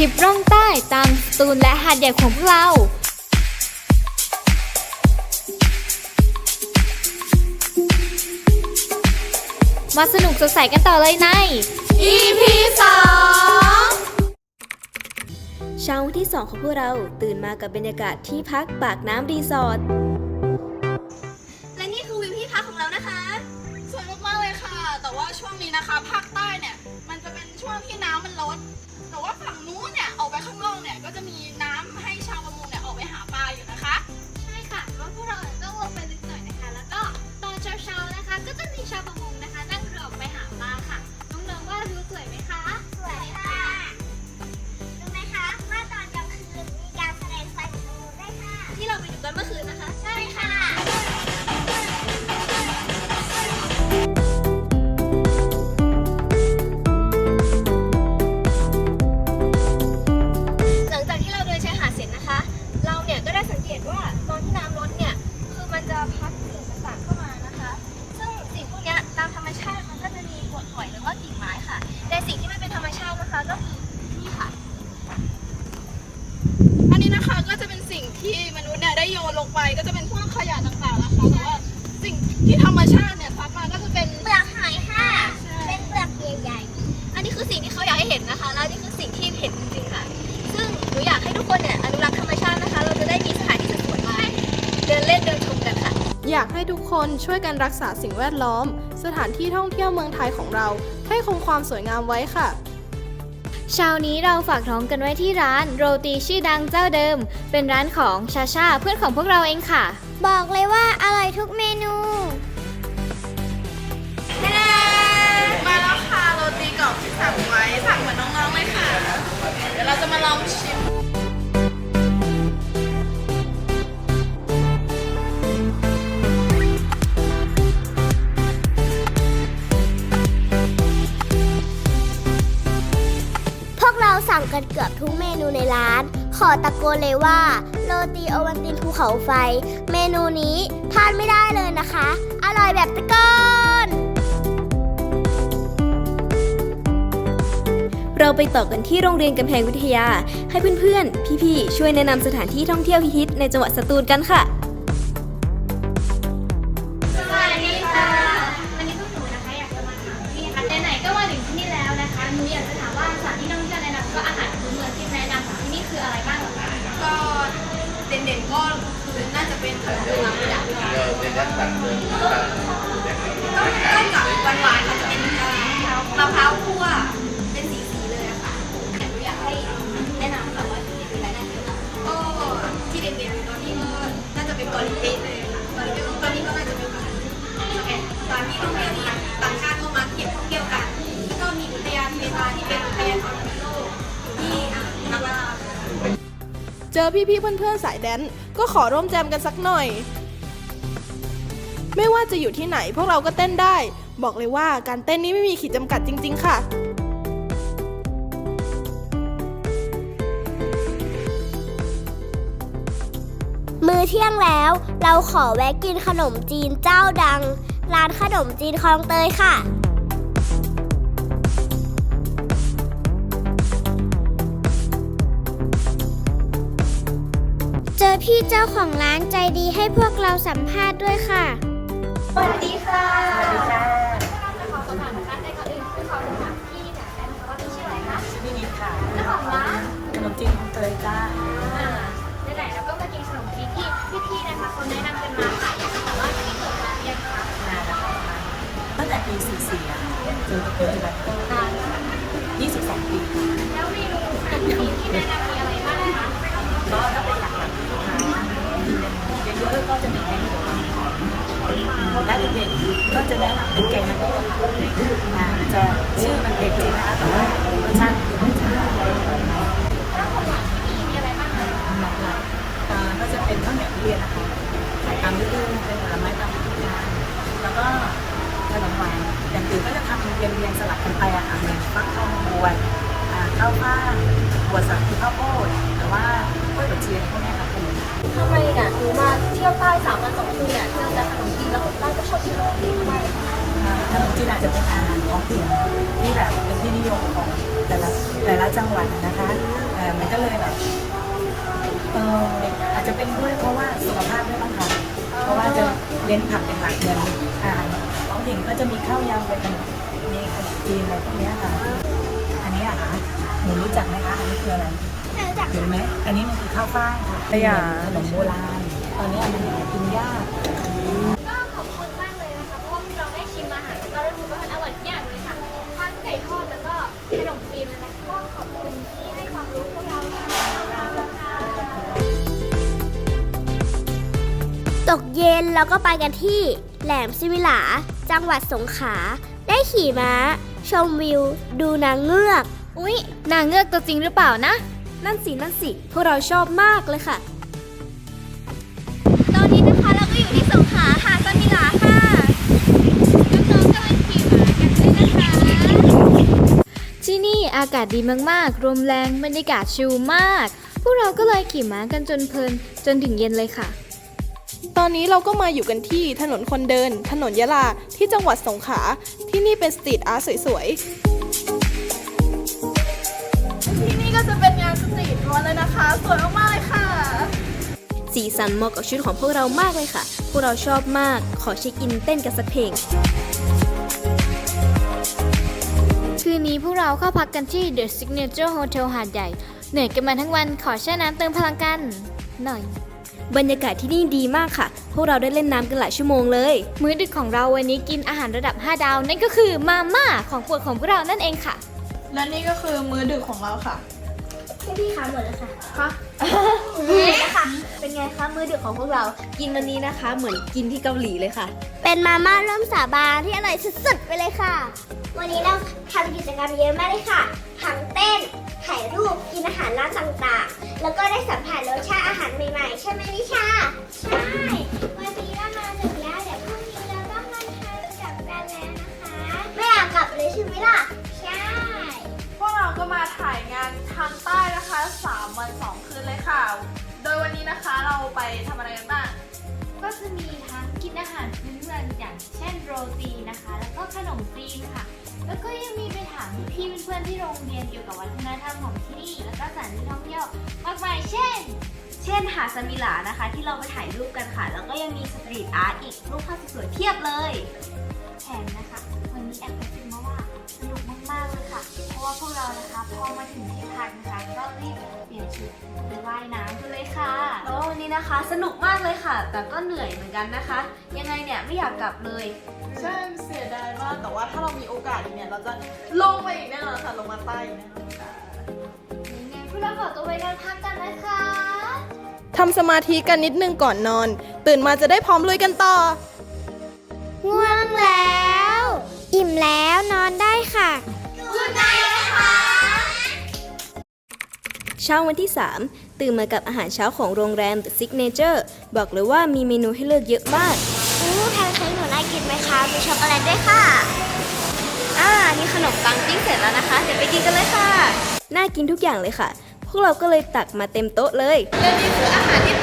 ริปร่องใต้ตามสตูลและหาดใหญ่ของพวกเรามาสนุกสดใสกันต่อเลยใน EP เช้าวันที่ 2 ของพวกเราตื่นมากับบรรยากาศที่พักปากน้ำรีสอร์ท และนี่คือวิวที่พักของเรานะคะ สวยมากๆเลยค่ะ แต่ว่าช่วงนี้นะคะภา กเนี่ยก็จะมีน้ำ ช่วยกันรักษาสิ่งแวดล้อม สถานที่ท่องเที่ยวเมืองไทยของเรา ให้คงความสวยงามไว้ค่ะเช้านี้เราฝากท้องกันไว้ที่ร้านโรตีชื่อดังเจ้าเดิม เป็นร้านของชาชาเพื่อนของพวกเราเองค่ะๆบอกเลยว่าอร่อยทุกเมนูมาแล้วค่ะโรตีกรอบที่สั่งไว้สั่งเหมือนน้องๆเลยค่ะ เดี๋ยวเราจะมาลองชิม สั่งกันเกือบทุกเมนูในร้าน ขอตะโกนเลยว่า โรตีโอวันตินภูเขาไฟ เมนูนี้พลาดไม่ได้เลยนะคะ อร่อยแบบตะโกน เราไปต่อกันที่โรงเรียนกำแพงวิทยา ให้เพื่อนๆ พี่ๆ ช่วยแนะนำสถานที่ท่องเที่ยวฮิตในจังหวัดสตูลกันค่ะ ค่ะก็ก็กับหวานๆเขาจะเป็นมะพร้าวคั่วเป็นสีๆเลยอะค่ะแต่หนูอยากให้แนะนำค่ะว่าที่นี่คืออะไรน่าเที่ยวก็ที่เด่นๆตอนนี้ก็น่าจะเป็นกาหลีเป๊ะเลยค่ะกาหลีเป๊ะตอนนี้ก็น่าจะเป็นแบบสถานที่ท่องเที่ยวที่ต่างชาติก็มาเที่ยวท่องเที่ยวกันแล้วก็มีอุทยานเทตาที่เป็นอุทยานของโลกที่อะนักล่าเจอพี่ๆเพื่อนๆสายแดนซ์ก็ขอร่วมแจมกันสักหน่อย ไม่ว่าจะอยู่ที่ไหนพวกเราก็เต้นได้ บอกเลยว่าการเต้นนี้ไม่มีขีดจำกัดจริง ๆ ค่ะมื้อเที่ยงแล้วเราขอแวะกินขนมจีนเจ้าดัง ร้านขนมจีนคลองเตยค่ะ เจอพี่เจ้าของร้านใจดีให้พวกเราสัมภาษณ์ด้วยค่ะ สวัสดีค่ะสวัสดีค่ะขอสอบถามนะคะในก่อนอื่นคือขอถามพี่เนี่ยแอนว่าพี่ชื่ออะไรคะชื่อนิดค่ะเจ้าของร้านขนมจีนของเตยจ้าอ่าไหนๆเราก็มากินขนมจีนที่พี่ๆนะคะเขาแนะนำกันมาค่ะอยากจะถามว่าที่นี่เปิดมานานยังคะนานแล้วค่ะตั้งแต่ปี44อะจนปัจจุบันก็นานแล้วค่ะ22 ปีแล้วเมนูขนมจีนที่แนะนำ เรียงเรียงสลับกันไปอะค่ะเหมือนฟักทองบวชข้าวฟ่าบวชสาคูข้าวโพดแต่ว่ากล้วยบวเชียงพวกนี้ค่ะคุณทำไมเนี่ยหนูมาเที่ยวใต้สามวันสองคืนเนี่ยเจอแต่ขนมจีนแล้วคนใต้ก็ชอบกินขนมจีนมากขนมจีนอาจจะเป็นอาหารท้องถิ่นที่แบบเป็นที่นิยมของแต่ละแต่ละจังหวัดนะคะมันก็เลยแบบเอออาจจะเป็นด้วยเพราะว่าสุขภาพด้วยบ้างคะเพราะว่าจะเน้นผักเป็นหลักเดือนอาหารท้องถิ่นก็จะมีข้าวยำเป็นขนม มีขนมจีนอะไรพวกเนี้ยค่ะ อันนี้อะคะหนูรู้จักไหมคะอันนี้คืออะไรไม่รู้จักเห็นไหมอันนี้มันคือข้าวฟ่างค่ะขนมโบราณ ตอนนี้มันหากินยาก ก็ขอบคุณมากเลยนะคะ เพราะว่าเราได้ชิมอาหารแล้วก็ได้รู้ว่ามันอร่อยทุกอย่างเลยค่ะ ทั้งไก่ทอดแล้วก็ขนมจีนนะคะก็ขอบคุณที่ให้ความรู้พวกเราค่ะตกเย็นเราก็ไปกันที่แหลมสิมิลา จังหวัดสงขลาได้ ขี่ม้า ชมวิว ดูนางเงือก อุ๊ย นางเงือกตัวจริงหรือเปล่านะ นั่นสิ นั่นสิ พวกเราชอบมากเลยค่ะ ตอนนี้นะคะเราก็อยู่ที่สงขลาหาดสมิลาค่ะน้องๆกำลังขี่ม้ากันด้วยนะคะที่นี่อากาศดีมากๆลมแรงบรรยากาศชิลมาก พวกเราก็เลยขี่ม้ากันจนเพลิน จนถึงเย็นเลยค่ะตอนนี้เราก็มาอยู่กันที่ถนนคนเดิน ถนนยะลาที่จังหวัดสงขลา ที่นี่เป็นสตรีทอาร์ตสวยๆ ที่นี่ก็จะเป็นงานสตรีทล้วนเลยนะคะ สวยมากๆเลยค่ะ สีสันเหมาะกับชุดของพวกเรามากเลยค่ะ พวกเราชอบมาก ขอเช็คอินเต้นกันสักเพลง คืนนี้พวกเราเข้าพักกันที่ The Signature Hotel หาดใหญ่ เหนื่อยกันมาทั้งวันขอแช่น้ำเติมพลังกัน หน่อย บรรยากาศที่นี่ดีมากค่ะ พวกเราได้เล่นน้ำกันหลายชั่วโมงเลย มื้อดึกของเราวันนี้กินอาหารระดับ 5 ดาว นั่นก็คือมาม่าของโปรดของพวกเรานั่นเองค่ะ และนี่ก็คือมื้อดึกของเราค่ะ พี่คะหมดแล้วค่ะค่ะ เป็นไงคะมื้อดึกของพวกเรา กินวันนี้นะคะ เหมือนกินที่เกาหลีเลยค่ะ เป็นมาม่าร่วมสาบานที่อร่อยสุดๆไปเลยค่ะ วันนี้เราทำกิจกรรมเยอะมากเลยค่ะ ทั้งเต้น ถ่ายรูปกินอาหารร้านต่างๆ แล้วก็ได้สัมผัสรสชาติอาหารใหม่ๆ ใช่ไหมนิชา ใช่ วันนี้เรามาถึงแล้วเดี๋ยวพรุ่งนี้เราต้องมาทานกับแฟนแล้วนะคะ ไม่อยากกลับเลยใช่ไหมล่ะ ใช่ พวกเราก็มาถ่ายงานทางใต้นะคะ 3 วัน 2 คืนเลยค่ะ โดยวันนี้นะคะเราไปทำอะไรกันบ้าง ก็จะมีทั้งกินอาหารพื้นเมืองอย่างเช่นโรตีนะคะ แล้วก็ขนมจีนค่ะ แล้วก็ยังมีไปถามพี่เพื่อนๆที่โรงเรียนเกี่ยวกับวัฒนธรรมของที่นี่ แล้วก็สถานที่ท่องเที่ยวมากมายเช่น เช่นหาดสมิลานะคะ ที่เราไปถ่ายรูปกันค่ะ แล้วก็ยังมีสตรีทอาร์ตอีกรูปภาพสวยๆเทียบเลยแถมนะคะ วันนี้แอบกระซิบมาว่า สนุกมากๆเลยค่ะ เพราะว่าพวกเรานะคะพอมาถึงที่พักนะคะก็รีบเปลี่ยนชุดไปว่ายน้ำกันเลยค่ะ แล้ววันนี้นะคะสนุกมากเลยค่ะ แต่ก็เหนื่อยเหมือนกันนะคะ ยังไงเนี่ยไม่อยากกลับเลย ใช่เสียดายมากแต่ว่าถ้าเรามีโอกาสอีกเนี่ยเราจะลงไปอีกแน่นอนค่ะลงมาใต้อีกแน่นอนค่ะยังไงพวกเราขอตัวไปนอนพักกันนะคะทำสมาธิกันนิดนึงก่อนนอน ตื่นมาจะได้พร้อมลุยกันต่อง่วงแล้ว อิ่มแล้วนอนได้ค่ะเช้าวันที่ 3 ตื่นมากับอาหารเช้าของโรงแรม The Signature บอกเลยว่ามีเมนูให้เลือกเยอะมากอู้แพนเค้กหนูน่ากินไหมคะ มีช็อกโกแลตด้วยค่ะ อ่า นี่ขนมปังปิ้งเสร็จแล้วนะคะ เดี๋ยวไปกินกันเลยค่ะ น่ากินทุกอย่างเลยค่ะ พวกเราก็เลยตักมาเต็มโต๊ะเลยและนี่คืออาหารที่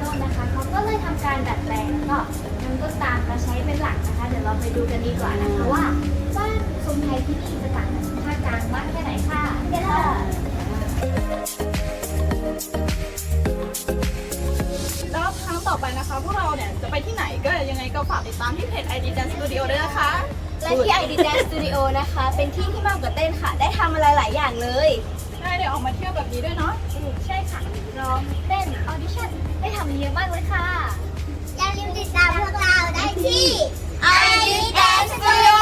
โนนนะคะเขาก็เลยทำการดัดแปลงแล้วก็นำต้นตาลมาใช้เป็นหลักนะคะ เดี๋ยวเราไปดูกันดีกว่านะคะว่าบ้านทรงไทยที่นี่จะต่างจากภาคกลางมากแค่ไหนค่ะเดี๋ยวค่ะแล้วครั้งต่อไปนะคะ พวกเราเนี่ยจะไปที่ไหนก็ยังไงก็ฝากติดตามที่เพจ ID Dance Studio ด้วยนะคะ และที่ ID Dance Studio นะคะ เป็นที่ที่มากกว่าเต้นค่ะ ได้ทำอะไรหลายอย่างเลย ได้เดี๋ยวออกมาเที่ยวแบบนี้ด้วยเนาะ ใช่ค่ะ ร้องเต้นออดิชั่นได้ทำเยอะมากเลยค่ะ อย่าลืมติดตามพวกเราได้ที่ ID Dance Studio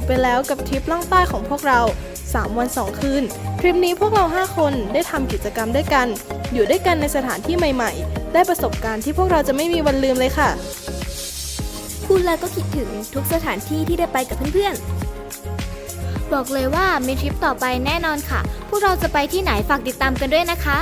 บไปแล้วกับทริปล่องใต้ของพวกเรา 3 วัน 2 คืน ทริปนี้พวกเรา 5 คนได้ทำกิจกรรมด้วยกัน อยู่ด้วยกันในสถานที่ใหม่ๆ ได้ประสบการณ์ที่พวกเราจะไม่มีวันลืมเลยค่ะพูดแล้วก็คิดถึงทุกสถานที่ที่ได้ไปกับเพื่อนๆ บอกเลยว่ามีทริปต่อไปแน่นอนค่ะ พวกเราจะไปที่ไหนฝากติดตามกันด้วยนะคะ